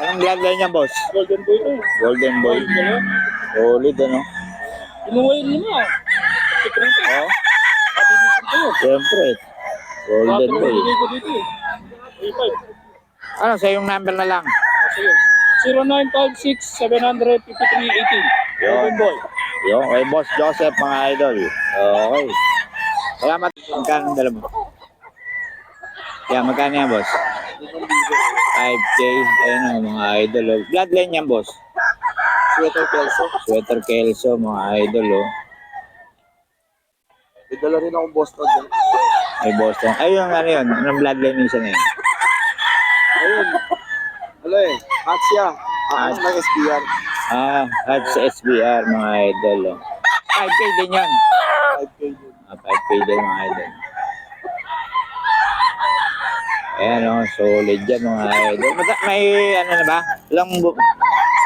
Anong bloodline niya, boss? Golden boy to. Golden boy. Solid, ano? Mabilisan ko yun. siyempre. Golden boy. Eh. 35. Ano, sa yung number na lang? Sige. 0956-753-18. Golden boy. Yung kay Boss Joseph, mga idol. Okay. Salamat. Magkano dala mo? Yeah, magkano yan, boss? 5K. Ayun o, mga idol. Oh. Bloodline yan, boss. Sweater Kelso. Sweater Kelso, mga idol. Oh. May dala rin akong Boston din. Ay, Boston. Ay, yung ano yun? Anong bloodline yung isa na yun? Ayun. Ano eh, hot siya. Ako ng SBR. Ah, at sa SBR, mga idol. Oh. 5K din yan. 5K yun. Ah, 5K din, mga idol. Ayan, oh, solid yan, mga idol. Mata- May, ano na ba? Ilang, bu-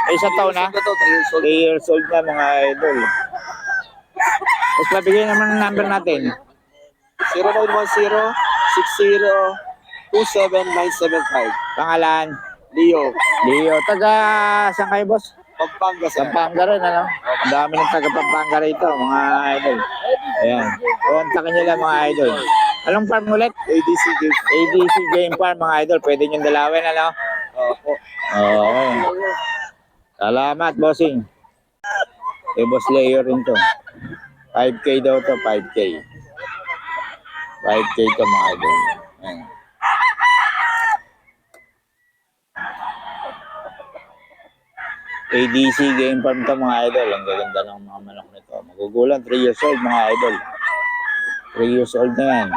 ay, isang taon na? Ito, 3 years old. 3 years old na, mga idol. Tapos pabigyan naman ng number natin. 0910-60-27975. Pangalan, Leo. Leo. Taga, saan kayo, boss? Pampanga sir. Pampanga rin, ano? Ang dami ng taga Pampanga rito, mga idol. Ayan. Kontakin nyo lang, mga idol. Anong farm ulit? ADC Games. ADC Game Farm, mga idol. Pwede nyo dalawin, ano? Opo. Oo. Salamat, bossing. Eh, boss Leo rin to. 5K daw to, 5K. 5K to, mga idol. Ayan. ADC Game Farm to, mga idol. Ang gaganda ng mga manok nito. Magugulang, 3 years old, mga idol. 3 years old na yan.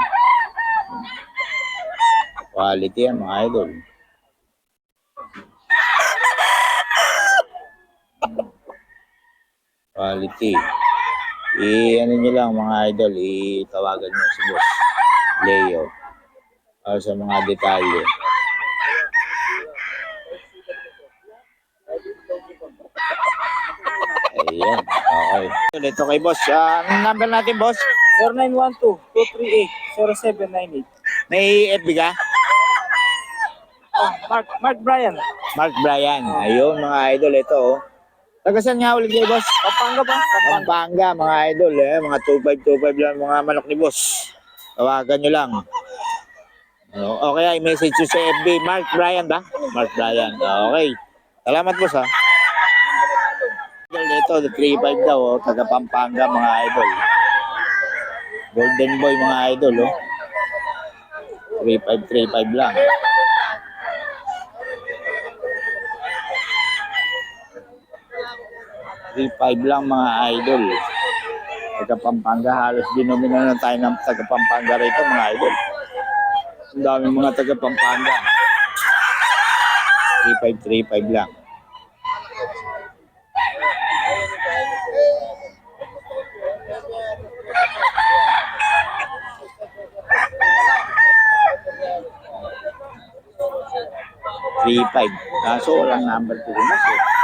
Quality yan, mga idol. quality. I ano niyo lang mga idol, itawagan niyo si Boss Leo para sa mga detalye. Ayan, okay. Ito kay Boss. Ah, anong number natin, Boss? 0912-238-0798. May FB ka? Mark, Mark Bryan. Mark Bryan. Ayun, mga idol. Ito, oh. Taga saan nga ulit kayo, Boss? Pampanga ba? Pampanga. Mga idol. Eh. Mga 2525 lang mga manok ni Boss. Tawagan nyo lang. Ano, okay, i-message nyo sa FB. Mark Bryan ba? Mark Bryan. Okay. Salamat, Boss, ha. Idol, ito, the 35 daw, oh. Taga Pampanga, mga idol. Golden Boy, mga idol, oh. 3535 lang. 35 lang mga idol. Taga Pampanga, halos binomina na tayo ng taga Pampanga rito mga idol. Ang daming mga taga Pampanga. 3535 lang. Three five. Kaso walang number to. Kaso eh.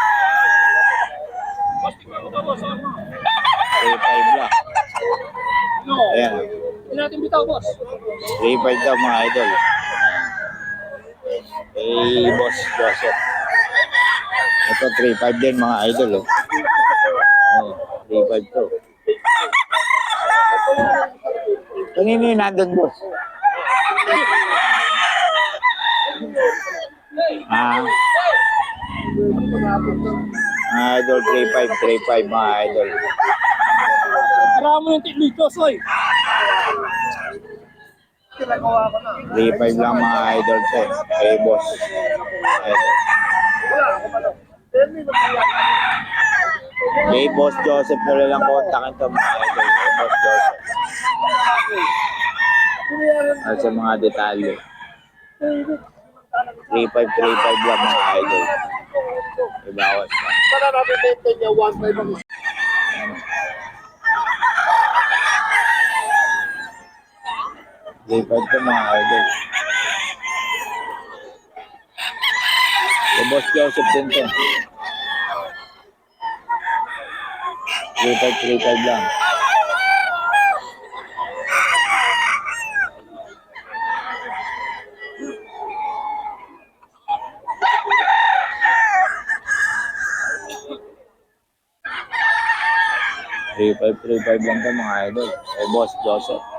3-5 lang. No. Ayan. Hindi natin boss. 3-5 daw, mga idol. Hey, boss Joseph. Ito, 3-5 din, mga idol. Oh. Oh, 3-5 to. Kanino yung nandun, boss? Ah. Idol, 3-5, 3-5, mga idol. Tara mo yung tiglito, soy. 3-5 lang mga idol to. Eh, boss. Idol. Kay Boss Joseph na lang kontakin to mga idol. Kay Boss Joseph. At sa mga detalye. 3535 lang mga idol. Ibawas pa. Para natin benta niya 1.5 ang Day 5 po mga idol. Kay Boss Joseph din po. 3535 lang. Three five three five lang po mga idol. Eh, Boss Joseph.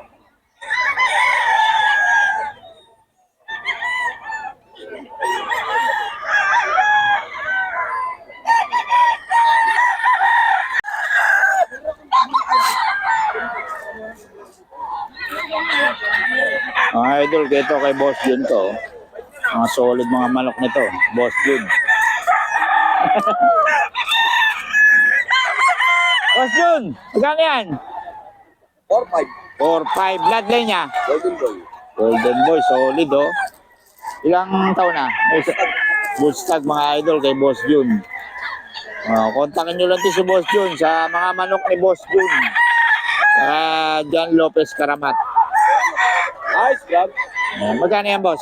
Mga idol, ito kay Boss Jun to. Mga solid mga manok nito. Boss Jun. Boss Jun, magkano yan? 4-5. 4-5 bloodline niya. Golden boy. Golden Boy, solid oh. Ilang taon na? Bullstag mga idol kay Boss Jun. Uh, kontakin nyo lang to si Boss Jun sa mga manok ni Boss Jun. Saka John Lopez Karamat. Nice, grab. Magkano yan, boss?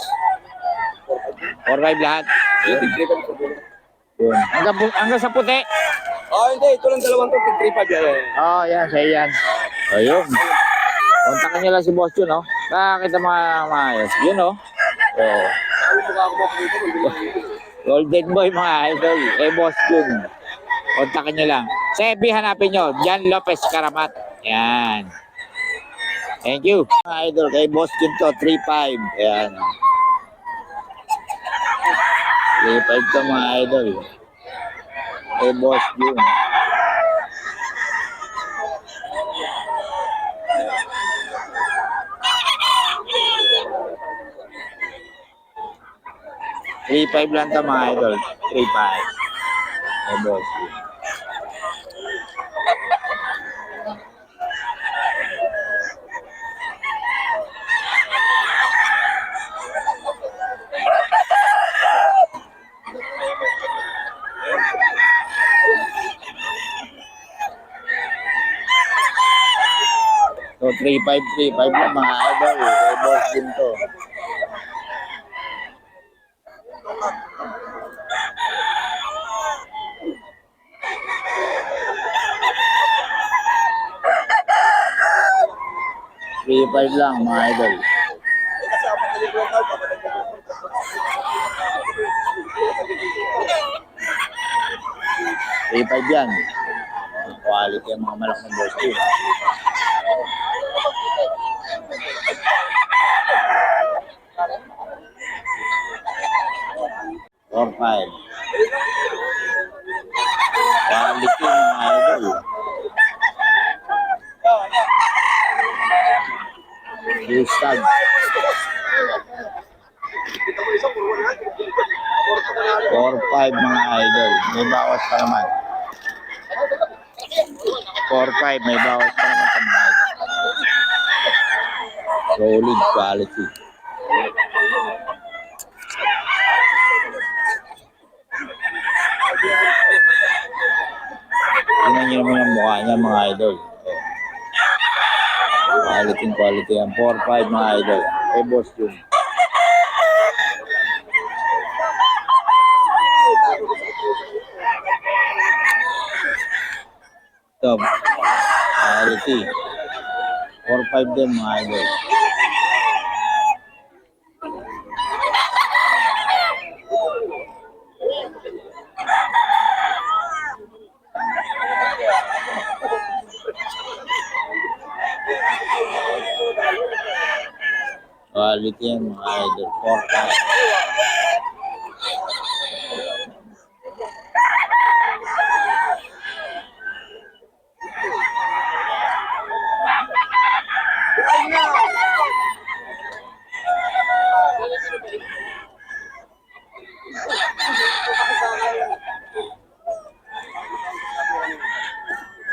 4-5 lahat. Tig-3 ka sa bulo. Yun. Hanggang, pu- hanggang sa puti. Oh, hindi. Ito lang dalawang to. Tig-3 yan. yan. Oh, yan, siya yan. Ayun. Kontakin nyo lang si Boss Jun, oh. Nakakita mga maayos. Yun, oh. Oh. Ano mukha ako makikita mo? Golden Boy mga idol. Eh, Boss Jun. Kontakin nyo lang. Sa FB hanapin nyo. Jan Lopez Karamat. Yan. Thank you. Idol, kay Boss Jun to. 3-5. Yan. 3-5 to mga idol. Kay Boss Jun. Three five lang to mga idol. Three five. Ay, boss. 3535 lang mga idol. Boss din to. Three five lang mga idol. Three five yan. Quality ang mga malak ng boss. Four five. Quality mga idol. Gustad. Four five mga idol. May bawas pa naman. Four five, may bawas pa naman. Solid quality. Tingnan nyo naman ang mukha niya mga idol. Quality quality yan. 4-5 mga idol. Eh, boss yun. Ito. Quality. 4-5 din mga idol. Quality yan mga idol. 4-5.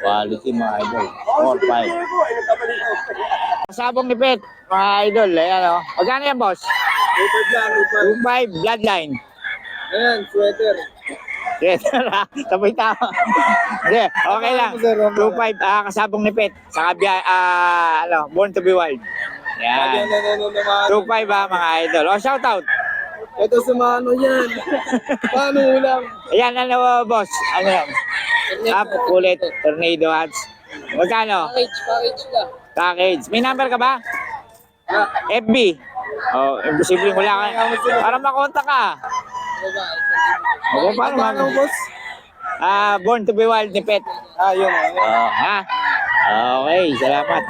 Quality mga idol. 4-5. Sabong ni Pet, mga idol. Ayan o. Magkano yan, boss? Upad lang, upad. 2-5, bloodline. Ayan, sweater. Yes, sabay tama. Hindi, okay lang. 2-5, ah, kasabong ni Pet. Sa kabya, ah, ano, Born to be Wild. Yan. nanonood naman. 2-5 ha, mga idol. O, shout out. Ito sa mga ano yan. Paano ulam? Ayan, ano, boss? Ano yan? Up, ulit, tornado hats. Magkano? Package, package ka. Package. May number ka ba? FB. Oh, imposible wala ka. Para makontak ka. O, paano mag- boss? Ah, Born to be Wild ni Pet. Ah, yun. Oh, ha? Okay, salamat.